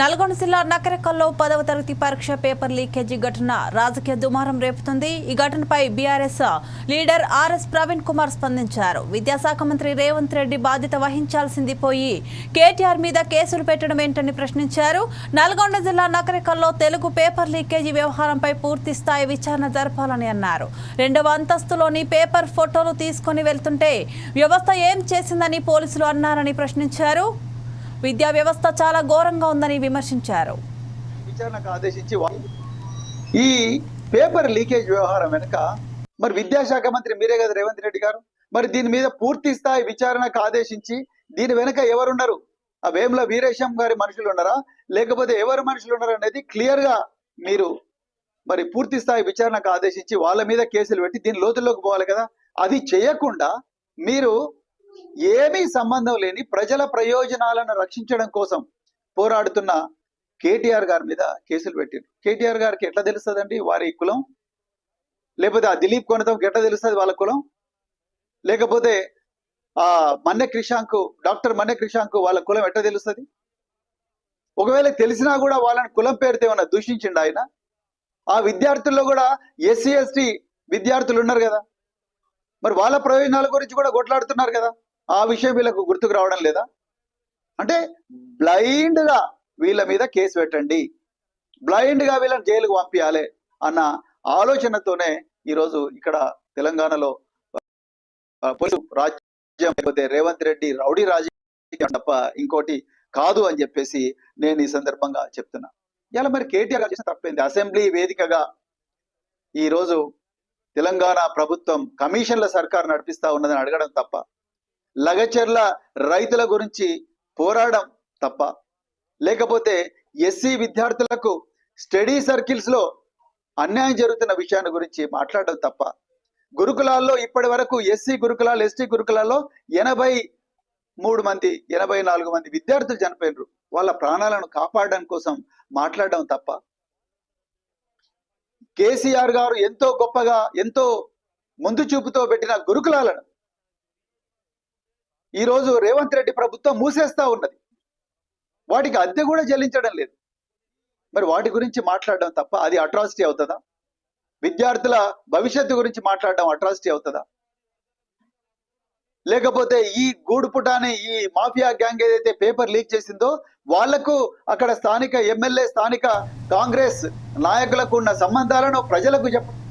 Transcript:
నల్గొండ జిల్లా నకరకల్లో పదవ తరగతి పరీక్ష పేపర్ లీకేజీ ఘటన రాజకీయ దుమారం రేపుతుంది. ఈ ఘటనపై BRS leader RS Praveen Kumar స్పందించారు. విద్యాశాఖ మంత్రి రేవంత్ రెడ్డి బాధ్యత వహించాల్సింది పోయి కేటీఆర్ మీద కేసులు పెట్టడం ఏంటని ప్రశ్నించారు. నల్గొండ జిల్లా నకరికల్లో తెలుగు పేపర్ లీకేజీ వ్యవహారంపై పూర్తి స్థాయి విచారణ జరపాలని అన్నారు. రెండవ అంతస్తులోని పేపర్ ఫోటోలు తీసుకొని వెళ్తుంటే వ్యవస్థ ఏం చేసిందని పోలీసులు అన్నారని ప్రశ్నించారు. విద్యా వ్యవస్థ చాలా ఘోరంగా ఉందని విమర్శించారు. విచారణకు ఆదేశించి ఈ పేపర్ లీకేజ్ వ్యవహారం వెనుక మరి విద్యాశాఖ మంత్రి మీరే కదా రేవంత్ రెడ్డి గారు? మరి దీని మీద పూర్తి స్థాయి విచారణకు ఆదేశించి దీని వెనుక ఎవరున్నారు? ఆ వేముల వీరేశం గారి మనుషులు ఉన్నారా? లేకపోతే ఎవరు మనుషులు ఉన్నారా అనేది క్లియర్గా మీరు మరి పూర్తి స్థాయి విచారణకు ఆదేశించి వాళ్ళ మీద కేసులు పెట్టి దీని లోతుల్లోకి పోవాలి కదా? అది చేయకుండా మీరు ఏమీ సంబంధం లేని ప్రజల ప్రయోజనాలను రక్షించడం కోసం పోరాడుతున్న కేటీఆర్ గారి మీద కేసులు పెట్టారు కేటీఆర్ గారికి ఎట్లా తెలుస్తుందండి? వారి కులం? లేకపోతే ఆ దిలీప్ కొనతంకి ఎట్లా తెలుస్తుంది వాళ్ళ కులం? లేకపోతే ఆ మన్నె క్రిషాంకు డాక్టర్ మన్నె క్రిషాంకు వాళ్ళ కులం ఎట్లా తెలుస్తుంది? ఒకవేళ తెలిసినా కూడా వాళ్ళని కులం పేరుతో ఏమన్నా దూషించిండు ఆయన? ఆ విద్యార్థుల్లో కూడా ఎస్సీ ఎస్టీ విద్యార్థులు ఉన్నారు కదా. మరి వాళ్ళ ప్రయోజనాల గురించి కూడా కొట్లాడుతున్నారు కదా. ఆ విషయం వీళ్ళకు గుర్తుకు రావడం లేదా? అంటే బ్లైండ్గా వీళ్ళ మీద కేసు పెట్టండి. బ్లైండ్గా వీళ్ళని జైలుకు పంపించాలి అన్న ఆలోచనతోనే ఈరోజు ఇక్కడ తెలంగాణలో పోలీసు రాజ్యం లేకపోతే రేవంత్ రెడ్డి రౌడీ రాజ్యం తప్ప ఇంకోటి కాదు అని చెప్పేసి నేను ఈ సందర్భంగా చెప్తున్నా. ఇలా మరి కేటీఆర్ చేసిన తప్పింది? అసెంబ్లీ వేదికగా ఈ రోజు తెలంగాణ ప్రభుత్వం కమిషన్ల సర్కార్ నడిపిస్తా ఉన్నదని అడగడం తప్ప లగచర్ల రైతుల గురించి పోరాడడం తప్ప. లేకపోతే ఎస్సీ విద్యార్థులకు స్టడీ సర్కిల్స్లో అన్యాయం జరుగుతున్న విషయాన్ని గురించి మాట్లాడడం తప్ప. గురుకులాల్లో ఇప్పటి వరకు ఎస్సీ గురుకులాలు ఎస్టీ గురుకులాల్లో ఎనభై మూడు మంది ఎనభై నాలుగు మంది విద్యార్థులు చనిపోయినరు. వాళ్ళ ప్రాణాలను కాపాడడం కోసం మాట్లాడడం తప్ప. కేసీఆర్ గారు ఎంతో గొప్పగా ఎంతో ముందు చూపుతో పెట్టిన గురుకులాలను ఈ రోజు రేవంత్ రెడ్డి ప్రభుత్వం మూసేస్తా ఉన్నది. వాటికి అద్దె కూడా చెల్లించడం లేదు. మరి వాటి గురించి మాట్లాడడం తప్ప అది అట్రాసిటీ అవుతుందా? విద్యార్థుల భవిష్యత్తు గురించి మాట్లాడడం అట్రాసిటీ అవుతుందా? లేకపోతే ఈ గూడుపుటాని ఈ మాఫియా గ్యాంగ్ ఏదైతే పేపర్ లీక్ చేసిందో వాళ్ళకు అక్కడ స్థానిక ఎమ్మెల్యే స్థానిక కాంగ్రెస్ నాయకులకు ఉన్న సంబంధాలను ప్రజలకు చెప్ప